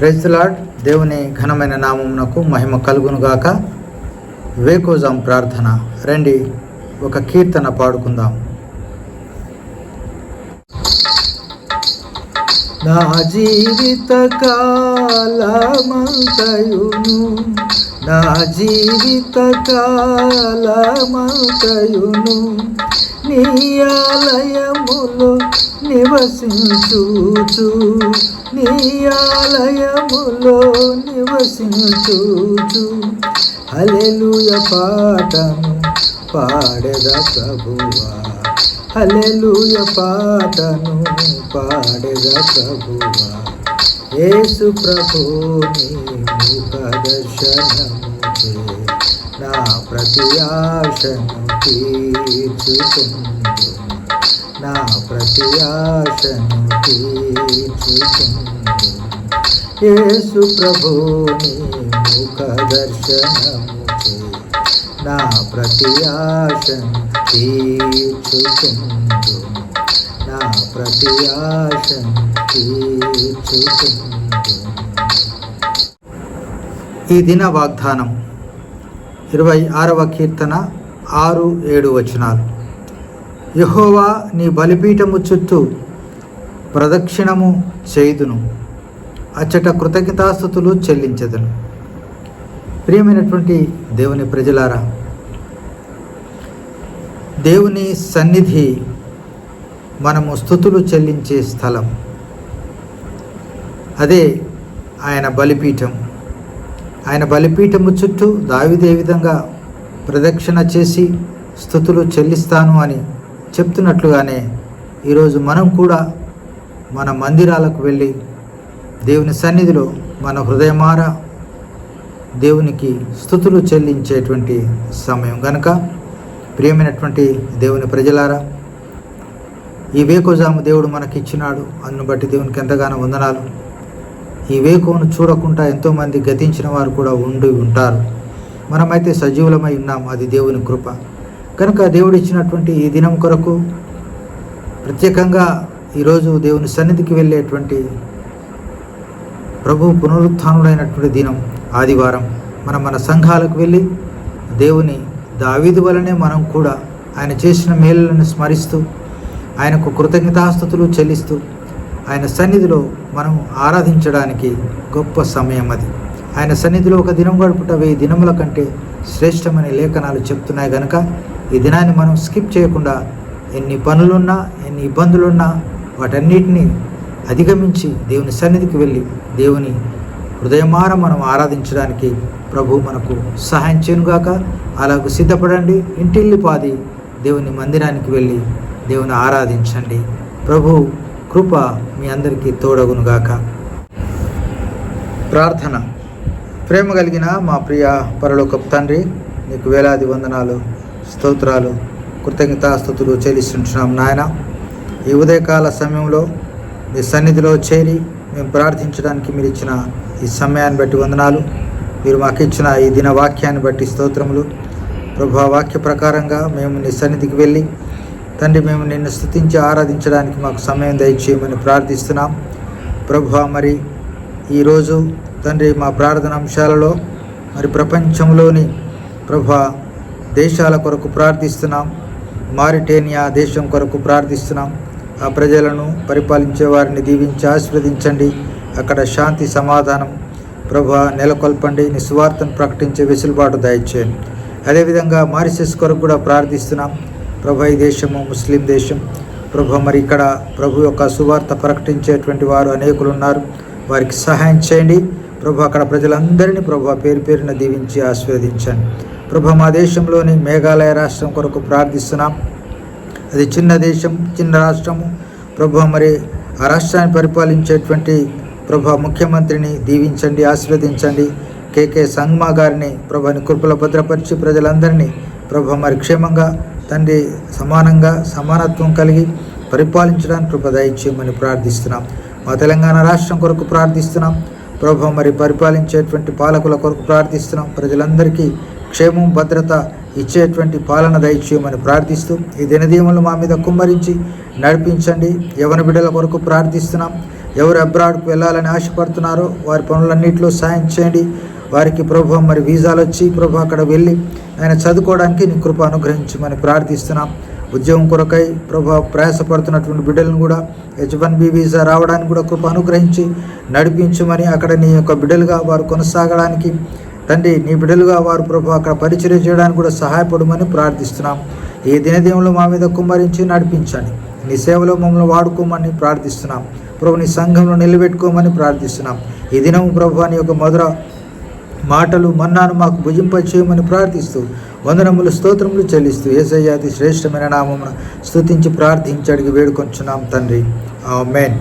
ప్రైజ్లాడ్ దేవుని ఘనమైన నామమునకు మహిమ కలుగునుగాక. వేకోజాం ప్రార్థన. రండి ఒక కీర్తన పాడుకుందాం. నా జీవిత కాలమంతయును. నా జీవిత కాలమంతయును. నీ ఆలయములో నివసించుచు. నీ ఆలయములో నివసించుచు. హలెలుయ పాటను పాడద ప్రభువా హల్లెలూయ పాటను పాడగా ప్రభువా? యేసు ప్రభుని ముఖ దర్శనముచే నా ప్రతి ఆశను తీర్చుకుందు నా ప్రతి ఆశను తీర్చుకుందు యేసు ప్రభుని ముఖ దర్శనము నా ప్రతి ఆశను తీర్చుకుందు నా ప్రతి ఆశను తీర్చుకుందు ఈ దిన వాగ్దానం ఇరవై ఆరవ కీర్తన ఆరు ఏడు వచనాలు. యహోవా నీ బలిపీఠము చుట్టూ ప్రదక్షిణము చేయుదును అచ్చట కృతజ్ఞతాస్థుతులు చెల్లించదును. ప్రియమైనటువంటి దేవుని ప్రజలారా దేవుని సన్నిధి మనము స్థుతులు చెల్లించే స్థలం. అదే ఆయన బలిపీఠం. ఆయన బలిపీఠము చుట్టూ దావిదే విధంగా ప్రదక్షిణ చేసి స్థుతులు చెల్లిస్తాను అని చెప్తున్నట్లుగానే ఈరోజు మనం కూడా మన మందిరాలకు వెళ్ళి దేవుని సన్నిధిలో మన హృదయమార దేవునికి స్థుతులు చెల్లించేటువంటి సమయం గనక. ప్రియమైనటువంటి దేవుని ప్రజలారా ఈ వేకోజాము దేవుడు మనకిచ్చినాడు. అన్ను బట్టి దేవునికి ఎంతగానో వందనాలు. ఈ వేకువను చూడకుండా ఎంతోమంది గతించిన వారు కూడా ఉండి ఉంటారు. మనమైతే సజీవులమై ఉన్నాం అది దేవుని కృప. కనుక దేవుడు ఇచ్చినటువంటి ఈ దినం కొరకు ప్రత్యేకంగా ఈరోజు దేవుని సన్నిధికి వెళ్ళేటువంటి ప్రభు పునరుత్డైనటువంటి దినం ఆదివారం మనం మన సంఘాలకు వెళ్ళి దేవుని దావీదు వలనే మనం కూడా ఆయన చేసిన మేలులను స్మరిస్తూ ఆయనకు కృతజ్ఞతాస్థుతులు చెల్లిస్తూ ఆయన సన్నిధిలో మనం ఆరాధించడానికి గొప్ప సమయం అది. ఆయన సన్నిధిలో ఒక దినం గడుపుట వెయ్యి దినముల కంటే శ్రేష్టమని లేఖనాలు చెప్తున్నాయి కనుక ఈ దినాన్ని మనం స్కిప్ చేయకుండా ఎన్ని పనులున్నా ఎన్ని ఇబ్బందులున్నా వాటన్నిటినీ అధిగమించి దేవుని సన్నిధికి వెళ్ళి దేవుని హృదయమాన మనం ఆరాధించడానికి ప్రభు మనకు సహాయం చేయనుగాక. అలాగ సిద్ధపడండి. ఇంటిల్లిపాది దేవుని మందిరానికి వెళ్ళి దేవుని ఆరాధించండి. ప్రభు కృప మీ అందరికీ తోడగునుగాక. ప్రార్థన. ప్రేమ కలిగిన మా ప్రియ పరలోకపు తండ్రి నీకు వేలాది వందనాలు స్తోత్రాలు కృతజ్ఞతాస్థుతులు చెల్లిస్తుంటున్నాం నాయన. ఈ ఉదయకాల సమయంలో మీ సన్నిధిలో చేరి మేము ప్రార్థించడానికి మీరు ఇచ్చిన ఈ సమయాన్ని బట్టి వందనాలు. మీరు మాకు ఇచ్చిన ఈ దిన వాక్యాన్ని బట్టి స్తోత్రములు. ప్రభా వాక్య ప్రకారంగా మేము నీ సన్నిధికి వెళ్ళి తండ్రి మేము నిన్ను స్థుతించి ఆరాధించడానికి మాకు సమయం దయచేయమని ప్రార్థిస్తున్నాం. ప్రభు మరి ఈరోజు తండ్రి మా ప్రార్థన అంశాలలో మరి ప్రపంచంలోని ప్రభా దేశాల కొరకు ప్రార్థిస్తున్నాం. మారిటేనియా దేశం కొరకు ప్రార్థిస్తున్నాం. ఆ ప్రజలను పరిపాలించే వారిని దీవించి ఆశీర్వదించండి. అక్కడ శాంతి సమాధానం ప్రభు నెలకొల్పండి. నిస్వార్థను ప్రకటించే వెసులుబాటు దయచేయండి. అదేవిధంగా మారిసెస్ కొరకు కూడా ప్రార్థిస్తున్నాం. ప్రభు ఈ దేశము ముస్లిం దేశం. ప్రభు మరి ఇక్కడ ప్రభు యొక్క సువార్త ప్రకటించేటువంటి వారు అనేకులు ఉన్నారు. వారికి సహాయం చేయండి. ప్రభు అక్కడ ప్రజలందరినీ ప్రభు పేరు పేరున దీవించి ఆశీర్వదించండి. ప్రభు మా దేశంలోని మేఘాలయ రాష్ట్రం కొరకు ప్రార్థిస్తున్నాం. అది చిన్న దేశం చిన్న రాష్ట్రము. ప్రభా మరి ఆ రాష్ట్రాన్ని పరిపాలించేటువంటి ప్రభా ముఖ్యమంత్రిని దీవించండి ఆశీర్వదించండి. కేకే సంగ్మా గారిని ప్రభాని కృపల భద్రపరిచి ప్రజలందరినీ ప్రభు మరి క్షేమంగా తండ్రి సమానంగా సమానత్వం కలిగి పరిపాలించడానికి కృప దయచేయమని ప్రార్థిస్తున్నాం. మా తెలంగాణ రాష్ట్రం కొరకు ప్రార్థిస్తున్నాం. ప్రభు మరి పరిపాలించేటువంటి పాలకుల కొరకు ప్రార్థిస్తున్నాం. ప్రజలందరికీ క్షేమం భద్రత ఇచ్చేటువంటి పాలన దయచేయమని ప్రార్థిస్తూ ఈ దినదీములు మా మీద కుమ్మరించి నడిపించండి. యవన బిడ్డల కొరకు ప్రార్థిస్తున్నాం. ఎవరు అబ్రాడ్కు వెళ్ళాలని ఆశపడుతున్నారో వారి పనులన్నింటిలో సాయం చేయండి. వారికి ప్రభు మరి వీసాలు వచ్చి ప్రభు అక్కడ వెళ్ళి ఆయన చదువుకోవడానికి నీ కృప అనుగ్రహించమని ప్రార్థిస్తున్నాం. ఉద్యోగం కొరకై ప్రభు ప్రయాసపడుతున్నటువంటి బిడ్డలను కూడా హెచ్ వన్ బి వీసా రావడానికి కూడా కృప అనుగ్రహించి నడిపించమని అక్కడ నీ యొక్క బిడ్డలుగా వారు కొనసాగడానికి తండ్రి నీ బిడ్డలుగా వారు ప్రభు అక్కడ పరిచయం చేయడానికి కూడా సహాయపడమని ప్రార్థిస్తున్నాం. ఈ దినదేవులు మా మీద కుమ్మరించి నడిపించండి. నీ సేవలో మమ్మల్ని వాడుకోమని ప్రార్థిస్తున్నాం. ప్రభు నీ సంఘంలో నిలబెట్టుకోమని ప్రార్థిస్తున్నాం. ఈ దినం ప్రభు అని యొక్క మధుర మాటలు మన్నాను మాకు భుజింప చేయమని ప్రార్థిస్తూ వందనములు స్తోత్రములు చెల్లిస్తూ ఏసయ్యాది శ్రేష్టమైన నామమున స్తుతించి ప్రార్థించి అడిగి వేడుకొంచున్నాం తండ్రి. మెయిన్